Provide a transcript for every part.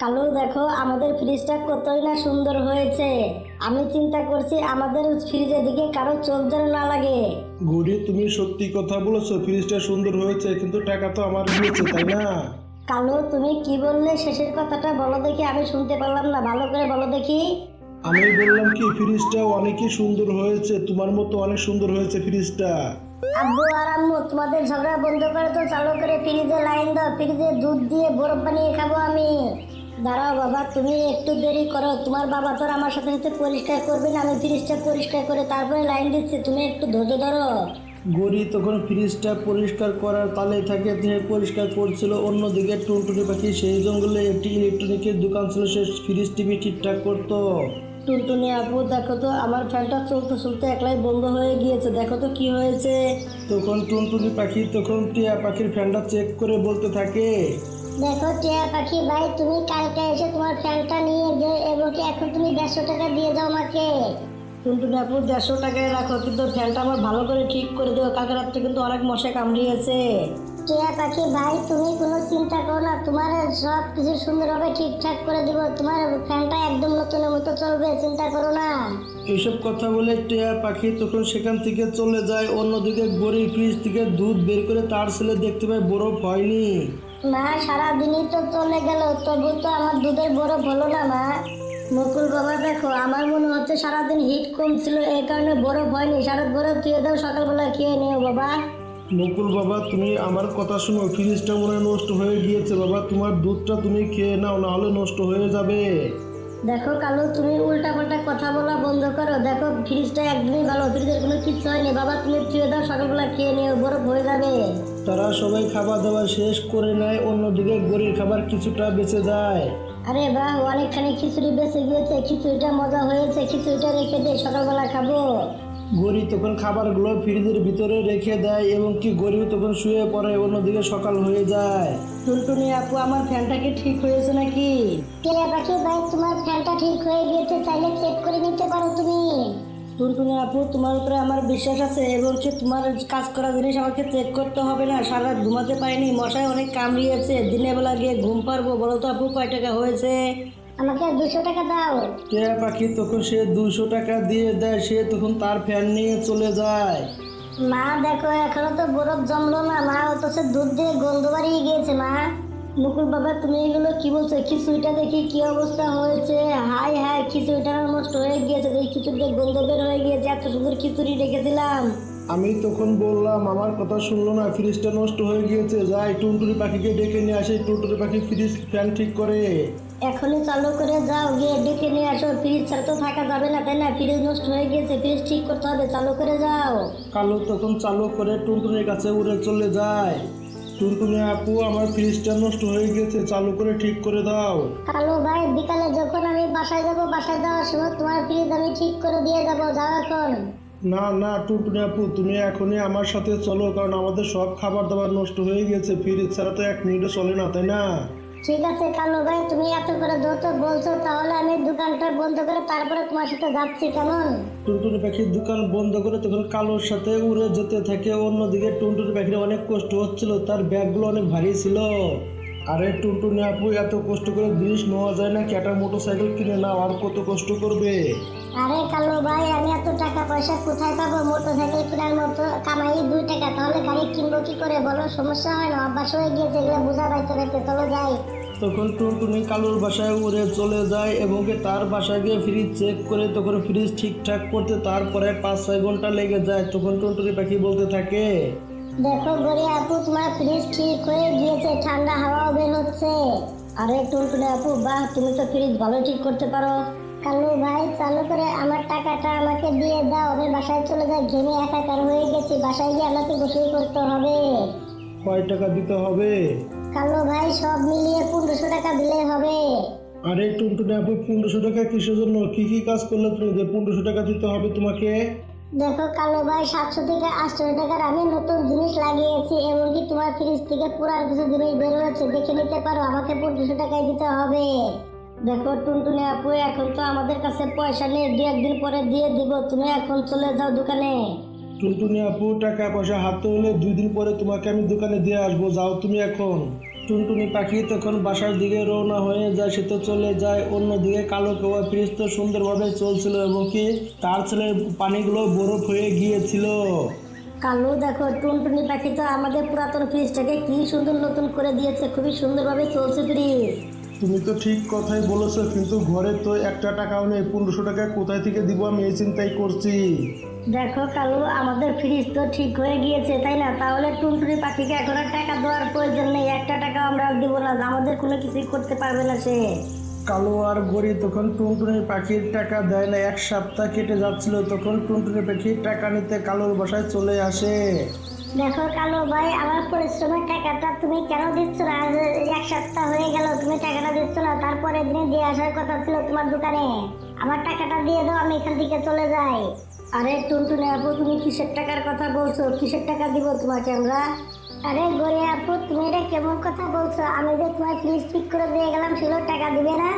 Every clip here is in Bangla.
কালু দেখো আমাদের ফ্রিজটা কতই না সুন্দর হয়েছে। আমি চিন্তা করছি আমাদের ফ্রিজের দিকে কারও চোখ যেন না লাগে। ঘুরি তুমি সত্যি কথা বলেছ ফ্রিজটা সুন্দর হয়েছে কিন্তু টাকা তো আমার গিয়েছে তাই না? কালু তুমি কি বললে? শেষের কথাটা বলো দেখি আমি শুনতে পারলাম না ভালো করে বলো দেখি। আমি বললাম কি ফ্রিজটা অনেকই সুন্দর হয়েছে তোমার মতো অনেক সুন্দর হয়েছে ফ্রিজটা আব্বু আর আম্মু তোমাদের ঝগড়া বন্ধ করে তো চালু করে ফ্রিজে লাইন দাও ফ্রিজে দুধ দিয়ে বরফ বানিয়ে খাব আমি। দাঁড়াও বাবা তুমি একটু দেরি করো। তোমার বাবা তোর আমার সাথে সাথে পরিষ্কার করবে না আমি ফ্রিজটা পরিষ্কার করে তারপরে লাইন দিচ্ছি। তুমি একটু ধৈর্য ধরো। গড়ি তখন ফ্রিজটা পরিষ্কার করার তালে থাকে তিনি পরিষ্কার করছিল। অন্যদিকে টুনটুনি পাখি সেই জঙ্গলে একটি ইলেকট্রনিকের দোকান ছিল সে ফ্রিজ টিভি ঠিকঠাক করতো। টুনটুনি আপু দেখো তো আমার ফ্যানটা চলতে চলতে একলাই বন্ধ হয়ে গিয়েছে। দেখো তো কি হয়েছে। তখন টুনটুনি পাখি তখন টিয়া পাখির ফ্যানটা চেক করে বলতে থাকে দেখো টিয়া পাখি ভাই তুমি কালকে এসে তোমার ফ্যানটা নিয়ে যে এবং কি এখন তুমি দেড়শো টাকা দিয়ে যাও আমাকে। কিন্তু আপু দেড়শো টাকায় রাখো কিন্তু ফ্যানটা আমার ভালো করে ঠিক করে দেবো কালকে রাত্রে কিন্তু অনেক মশা কামড়িয়েছে। টিয়া পাখি ভাই তুমি কোনো চিন্তা করো না তোমার সব কিছু সুন্দরভাবে ঠিকঠাক করে দেবো। তোমার ফ্যানটা একদম নতুনের মতো চলবে চিন্তা করো না। এইসব কথা বলে টিয়া পাখি তখন সেখান থেকে চলে যায়। অন্যদিকে গড়ি ফ্রিজ থেকে দুধ বের করে তার ছেলে দেখতে পায় বরফ হয়নি। মা সারাদিনই তো চলে গেল তবু তো আমার দুধের বরফ হলো না মা। মুকুল বাবা দেখো আমার মনে হচ্ছে সারাদিন হিট কম ছিল এই কারণে বরফ হয়নি। সারা বরফ দিয়ে দাও সকালবেলা খেয়ে নিও বাবা। মুকুল বাবা তুমি আমার কথা শোনো ফ্রিজটা মনে হয় নষ্ট হয়ে গিয়েছে বাবা। তোমার দুধটা তুমি খেয়ে নাও নাহলে নষ্ট হয়ে যাবে। দেখো কালু তুমি উল্টা পাল্টা কথা বলা বন্ধ করো। দেখো ফ্রিজটা একদমই ভালো ফ্রিজের কোনো কিচ্ছু হয়নি। বাবা তুমি খেয়ে দাও সকালবেলা খেয়ে নিও বরফ হয়ে যাবে। তারা সবাই খাবার দাবার শেষ করে নেয় অন্যদিকে গরির খাবার কিছুটা বেঁচে যায়। আরে বাহ অনেকখানি খিচুড়ি বেঁচে গিয়েছে খিচুড়িটা মজা হয়েছে খিচুড়িটা রেখে দে সকালবেলা খাব। গরি তখন খাবারগুলো ফ্রিজের ভিতরে রেখে দেয় এবং কি গরিব তখন শুয়ে পড়ে অন্যদিকে সকাল হয়ে যায়। টুনটুনি আপু আমার ফ্যানটা কি ঠিক হয়েছে নাকি? টিয়া পাখি ভাই তোমার ফ্যানটা ঠিক হয়ে গিয়েছে চাইলে চেক করে নিতে পারো তুমি। টুনটুনি আপু তোমার উপরে আমার বিশ্বাস আছে এবং কি তোমার কাজ করা জিনিস আমাকে চেক করতে হবে না। সারা রাত ঘুমাতে পারিনি মশায় অনেক কামড়িয়েছে দিনের বেলা গিয়ে ঘুম পারব বলো তো আপু কয় টাকা হয়েছে? আমাকে দুশো টাকা দাও। টিয়া পাখি তখন সে দুশো টাকা দিয়ে দেয় সে তখন তার ফ্যান নিয়ে চলে যায়। মা দেখো এখনও তো বরফ জমলো না। মা অথচ দুধ দিয়ে গন্ধ বাড়িয়ে গিয়েছে মা। মুকুল বাবা তুমি এগুলো কি বলছো? খিচুড়িটা দেখি কি অবস্থা হয়েছে। হাই হাই খিচুড়িটা নষ্ট হয়ে গিয়েছে। এই খিচুড়িতে গন্ধ বের হয়ে গিয়েছে। এত সুন্দর খিচুড়ি রেখেছিলাম। আমি তখন বললাম আমার কথা শুনলো না ফ্রিজটা নষ্ট হয়ে গিয়েছে। যাই টুনটুনি পাখিকে ডেকে নিয়ে আসে। টুনটুনি পাখি ফ্রিজ ফ্যান ঠিক করে। এখনই চালু করে যাও গিয়ে ডেকে নিয়ে আসো। ফ্রিজ ছাড়া তো থাকা যাবে না তাই না? ফ্রিজ নষ্ট হয়ে গিয়েছে ফ্রিজ ঠিক করতে হবে। চালু করে যাও। কালো তখন চালু করে টুনটুনির কাছে উড়ে চলে যায়। টুনটুনি আপু আমার ফ্রিজটা নষ্ট হয়ে গেছে চালু করে ঠিক করে দাও। কালো ভাই বিকালে যখন আমি বাসায় যাব বাসায় যাওয়ার সময় তোমার ফ্রিজ আমি ঠিক করে দিয়ে যাব যাও এখন। না না টুনটুনি আপু তুমি এখনই আমার সাথে চলো কারণ আমাদের সব খাবার দাবার নষ্ট হয়ে গেছে ফ্রিজ ছাড়া তো এক মিনিটও চলে না তাই না? ঠিক আছে, কালু ভাই, তুমি এত করে দ্রুত বলছো তাহলে আমি দোকানটা বন্ধ করে তারপরে তোমার সাথে যাচ্ছি, কেমন? টুনটুনি পাখির দোকান বন্ধ করে তখন কালোর সাথে উড়ে যেতে থাকে, অন্যদিকে টুনটুন পাখির অনেক কষ্ট হচ্ছিল, তার ব্যাগগুলো অনেক ভারী ছিল। আরে টুনটুনি, আপু, এত কষ্ট করে জিনিস নেওয়া যায় না কি একটা মোটর সাইকেল কিনে নাও, আর কত কষ্ট করবে? আরে কালু ভাই আমি এত টাকা পয়সা কোথায় পাবো? মোটর সাইকেল কেনার মতো কামাই দুই টাকা তাহলে গাড়ি কিনবো কি করে বলো? সমস্যা হয় না অভ্যাস হয়ে গিয়েছে এগুলো বোঝা পাইতে পাইতে চলো যাই। তখন টুনটুনি কালুর বাসায় উড়ে চলে যায় এবং তার বাসায় গিয়ে ফ্রিজ চেক করে তখন ফ্রিজ ঠিকঠাক করতে তারপরে পাঁচ ছয় ঘণ্টা লেগে যায়। তখন টুনটুনি পাখি বলতে থাকে দেখো গড়ি আপু তোমার ফ্রিজ ঠিক হয়ে গিয়েছে ঠান্ডা হাওয়াও বের হচ্ছে। আরে টুনটুনি আপু বাহ তুমি তো ফ্রিজ ভালো ঠিক করতে পারো। কালু ভাই চালু করে আমার টাকাটা আমাকে দিয়ে দাও। আমি বাসায় চলে যাই ঘেমে একাকার হয়ে গেছি বাসায় গিয়ে আমাকে গোসল করতে হবে। কয় টাকা দিতে হবে? কালু ভাই সব মিলিয়ে পনেরোশো টাকা দিলে হবে। আরে টুনটুনি আপু পনেরোশো টাকা কিসের জন্য? কি কি কাজ করলে তুমি যে পনেরোশো টাকা দিতে হবে তোমাকে? দেখো কালো ভাই সাতশো থেকে আটশো টাকার আমি নতুন জিনিস লাগিয়েছি এমনকি তোমার ফ্রিজ থেকে পুরার কিছু জিনিস বের হয়েছে দেখে নিতে পারো আমাকে পনেরোশো টাকায় দিতে হবে। দেখো টুনটুনি আপু এখন তো আমাদের কাছে পয়সা নেই দু একদিন পরে দিয়ে দিব তুমি এখন চলে যাও দোকানে। টুনটুনি আপু টাকা পয়সা হাতে হলে দুই দিন পরে তোমাকে আমি দোকানে দিয়ে আসব যাও তুমি এখন। টুনটুনি পাখি তখন বাসার দিকে রওনা হয়ে যায় সে তো চলে যায় অন্যদিকে। কালো কাওয়া ফ্রিজ তো সুন্দরভাবে চলছিল এবং কি তার ছেলের পানিগুলো বরফ হয়ে গিয়েছিল। কালু দেখো টুনটুনি পাখি তো আমাদের পুরাতন ফ্রিজটাকে কি সুন্দর নতুন করে দিয়েছে খুবই সুন্দরভাবে চলছে ফ্রিজ। তুমি তো ঠিক কথাই বলেছ কিন্তু ঘরে তো একটা টাকাও নেই। পনেরোশো টাকা কোথায় থেকে দিব? আমি এই চিন্তাই করছি। দেখো কালু আমাদের ফ্রিজ তো ঠিক হয়ে গিয়েছে তাই না? তাহলে টুনটুনি পাখিকে এখন আর টাকা দেওয়ার প্রয়োজন নেই। একটা টাকা আমরা দিব না। আমাদের কোনো কিছুই করতে পারবে না সে। কালো আর গড়ি তখন টুনটুনি পাখির টাকা দেয় না। এক সপ্তাহ কেটে যাচ্ছিল তখন টুনটুনি পাখির টাকা নিতে কালোর বাসায় চলে আসে। দেখো কালো ভাই, আমার পরিশ্রমের টাকাটা তুমি কেন দিচ্ছ না? আজ এক সপ্তাহ হয়ে গেল, তুমি টাকাটা দিচ্ছ না। তারপরে দিনে দিয়ে আসার কথা ছিল তোমার দোকানে। আমার টাকাটা দিয়ে দাও, আমি এখান থেকে চলে যাই। আরে টুনটুনে আপু, তুমি কিসের টাকার কথা বলছো? কিসের টাকা দিব তোমাকে আমরা? আরে গড়ে আপু, তুমি এটা কেমন কথা বলছো? আমি যে তোমার ফ্রিজ ঠিক করে দিয়ে গেলাম, সেগুলো টাকা দিবে না?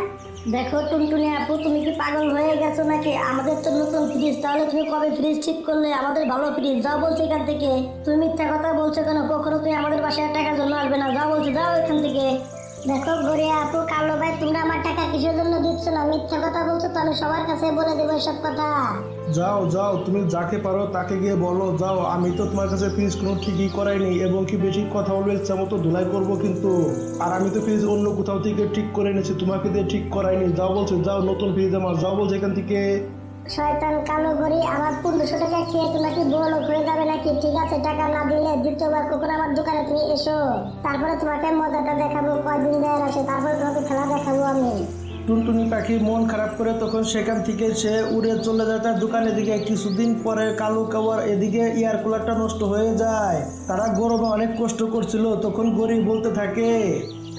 দেখো টুনটুনি আপু, তুমি কি পাগল হয়ে গেছো নাকি? আমাদের তো নতুন ফ্রিজ তাহলে তুমি কবে ফ্রিজ ঠিক করলে? আমাদের ভালো ফ্রিজ যাও বলছো এখান থেকে। তুমি মিথ্যা কথা বলছো কেন? কখনো তুমি আমাদের বাসায় টাকার জন্য আসবে না? যাও বলছো, যাও এখান থেকে। দেখো গড়িয়া আপু, কালো ভাই, তোমরা আমার টাকা কিসের জন্য দিচ্ছ না? মিথ্যা কথা বলছো তো, আমি সবার কাছে বলে দেবো এসব কথা। যাও যাও, তুমি যাকে পারো তাকে গিয়ে বলো, যাও, আমি তো তোমার কাছে ফিজ কোনো ঠিকই করাইনি এবং কি বেশি কথা বলবে ইচ্ছা মতো ধুলাই করব কিন্তু, আর আমি তো ফিজ অন্য কোথাও থেকে ঠিক করে এনেছি, তোমাকে দিয়ে ঠিক করাইনি যাও বলছো, যাও, নতুন ফিজ আমার যাও বলছো এখান থেকে। শয়তান কালো গড়ি আমার পনেরোশো টাকা খেয়ে তোমরা কি বড় হয়ে যাবে নাকি? ঠিক আছে, টাকা না দিলে দ্বিতীয়বার কখন আমার দোকানে তুমি এসো। তারপরে তোমাকে মজাটা দেখাবো, কয়দিন দেওয়ার আছে, তারপরে তোমাকে খেলা দেখাবো আমি। টুনটুনি পাখি মন খারাপ করে তখন সেখান থেকে সে উড়ে চলে যায় তার দোকানের দিকে। কিছুদিন পরে কালো কাবার এদিকে এয়ার কুলারটা নষ্ট হয়ে যায়। তারা গরমে অনেক কষ্ট করছিল, তখন গরিব বলতে থাকে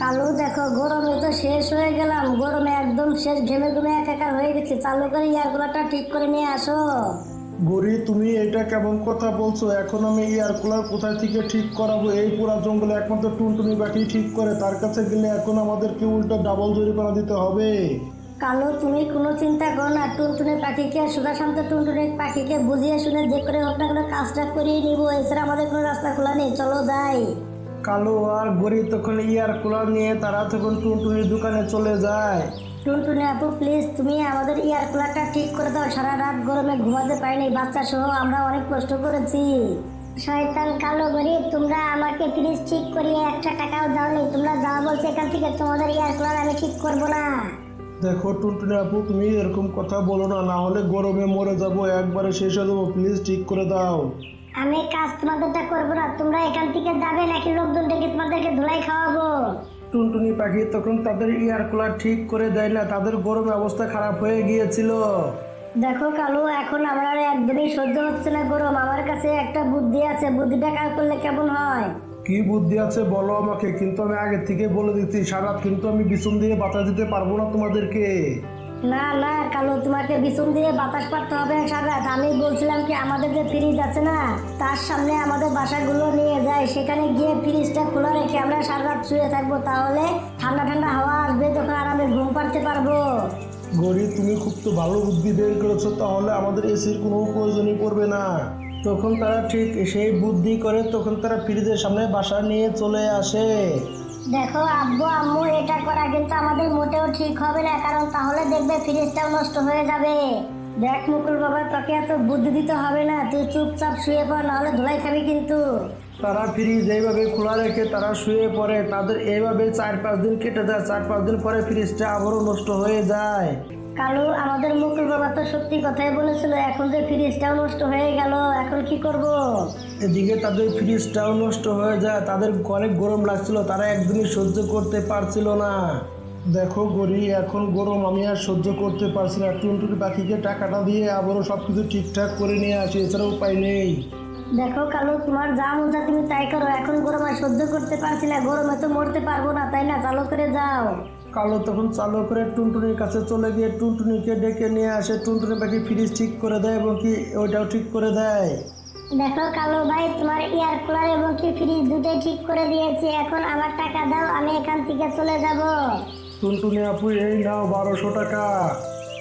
কালু দেখো গরমে তো শেষ হয়ে গেলাম। গরমে একদম শেষ ঘেমে ঘুমে একাকার হয়ে গেছে। চালু করে ইয়ার কুলারটা ঠিক করে নিয়ে আসো। গরি তুমি এটা কেমন কথা বলছো? এখন আমি এয়ার কুলার কোথায় থেকে ঠিক করাবো? এই পুরা জঙ্গলে একমাত্র টুনটুনি পাখি ঠিক করে তার কাছে গেলে এখন আমাদেরকে উল্টো ডাবল জরিমানা দিতে হবে। কালো তুমি কোনো চিন্তা করো না। টুনটুনের পাখিকে সুধা শান্ত টুনটুনের পাখিকে বুঝিয়ে শুনে যে করে হোক না কোনো কাজটা করিয়ে নিবো। এছাড়া আমাদের কোনো রাস্তা খোলা নেই। চলো যাই। কালো আর গরি তখন ইয়ার কুলার নিয়ে তারা তখন টুনটুনির দোকানে চলে যায়। টুনটুনি আপু প্লিজ তুমি আমাদের এয়ার কুলারটা ঠিক করে দাও। সারা রাত গরমে ঘুমাতে পারিনি বাচ্চা সহ আমরা অনেক কষ্ট করেছি। শয়তান কালো গরিব তোমরা আমাকে প্লিজ ঠিক করিয়ে একটা টাকাও দাওনি। তোমরা যা বলছো এখান থেকে তোমাদের এয়ার কুলার আমি ঠিক করব না। দেখো টুনটুনি আপু তুমি এরকম কথা বলো না না হলে গরমে মরে যাব একবারে শেষ হয়ে যাব। প্লিজ ঠিক করে দাও। আমি কাজ তোমাদেরটা করব না। তোমরা এখান থেকে যাবে নাকি লোকজন ডেকে তোমাদেরকে ধুলাই খাওয়াবো? টুনটুনি পাখি তখন তাদের এয়ার কুলার ঠিক করে দেয় না তাদের গরম অবস্থা খারাপ হয়ে গিয়েছিল। দেখো কালু এখন আমার আর একদমই সহ্য হচ্ছে না গরম। আমার কাছে একটা বুদ্ধি আছে বুদ্ধিটা কাজ করলে কেমন হয়? কি বুদ্ধি আছে বলো আমাকে কিন্তু আমি আগে থেকে বলে দিচ্ছি সারাত কিন্তু আমি বিছুন দিয়ে বাতা দিতে পারব না তোমাদেরকে। না না, কালো, তোমাকে বিছুন দিয়ে বাতাস পাড়তে হবে, সারা আমি বলছিলাম কি, আমাদের যে ফ্রিজ আছে না, তার সামনে আমাদের বাসাগুলো নিয়ে যায়। সেখানে গিয়ে ফ্রিজটা খোলা রেখে আমরা সারা রাত শুয়ে থাকব। তাহলে ঠান্ডা ঠান্ডা হাওয়া আসবে তখন আরামে ঘুম পাড়তে পারব। গরি, তুমি খুব তো ভালো বুদ্ধি বের করেছ, তাহলে আমাদের এসির কোনো প্রয়োজনই পড়বে না। তখন তারা ঠিক সেই বুদ্ধি করে, তখন তারা ফ্রিজের সামনে বাসা নিয়ে চলে আসে। দেখো আব্বু, আম্মু, এটা করা কিন্তু আমাদের মোটেও ঠিক হবে না, কারণ তাহলে দেখবে ফ্রিজটাও নষ্ট হয়ে যাবে। দেখ মুকুল বাবা, তোকে এত বুদ্ধি দিতে হবে না, তুই চুপচাপ শুয়ে পড়, নাহলে ধুলাই খাবি কিন্তু। তারা ফ্রিজ এইভাবে খোলা রেখে তারা শুয়ে পড়ে, তাদের এইভাবে চার পাঁচ দিন কেটে যায় চার পাঁচ দিন পরে ফ্রিজটা আবারও নষ্ট হয়ে যায়। কালু আমাদের মুকুল বাবা তো সত্যি কথাই বলেছিল এখন যে ফ্রিজটাও নষ্ট হয়ে গেল এখন কি করব। এদিকে তাদের ফ্রিজটাও নষ্ট হয়ে যায় তাদের অনেক গরম লাগছিল তারা একদিনই সহ্য করতে পারছিল না। দেখো গরি এখন গরম আমি আর সহ্য করতে পারছি না। টুনটুনি পাখিকে টাকাটা দিয়ে আবারও সব কিছু ঠিকঠাক করে নিয়ে আসি এছাড়া উপায় নেই। দেখো কালু তোমার যা মজা তুমি তাই করো এখন গরম আর সহ্য করতে পারছি না গরমে তো মরতে পারব না তাই না? চালু করে যাও। কালো তখন চালু করে টুনটুনির কাছে চলে গিয়ে টুনটুনিকে ডেকে নিয়ে আসে। টুনটুনি পাখি ফ্রিজ ঠিক করে দেয় এবং কি ওইটাও ঠিক করে দেয়। দেখো কালো ভাই তোমার এয়ার কুলার এবং কি ফ্রিজ দুটোই ঠিক করে দিয়েছি। এখন আমার টাকা দাও আমি এখান থেকে চলে যাব। টুনটুনি আপু এই নাও বারোশো টাকা।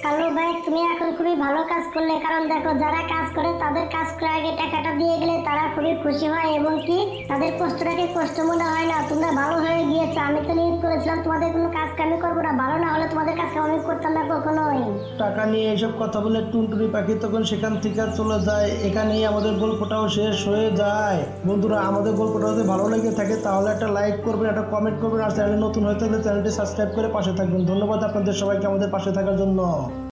কালু ভাই, তুমি এখন খুবই ভালো কাজ করলে। কারণ দেখো, যারা কাজ করে, তাদের কাজ করে আগে টাকাটা দিয়ে গেলে তারা খুবই খুশি হয়, এবং কি তাদের কষ্টটাকে কষ্ট মনে হয় না। তোমরা ভালো হয়ে গিয়েছো, আমি তো নিয়োগ করেছিলাম, তোমাদের কোনো কাজ কামি করব না। ভালো না হলে তোমাদের কাজ আমি করতাম না কখনোই। টাকা নিয়ে এসব কথা বলে টুনটুনি পাখি তখন সেখান থেকে চলে যায়। এখানেই আমাদের গল্পটাও শেষ হয়ে যায়। বন্ধুরা, আমাদের গল্পটা যদি ভালো লেগে থাকে, তাহলে একটা লাইক করবেন, একটা কমেন্ট করবেন, আর চ্যানেল নতুন হয়ে থাকলে চ্যানেলটি সাবস্ক্রাইব করে পাশে থাকবেন। ধন্যবাদ আপনাদের সবাইকে আমাদের পাশে থাকার জন্য।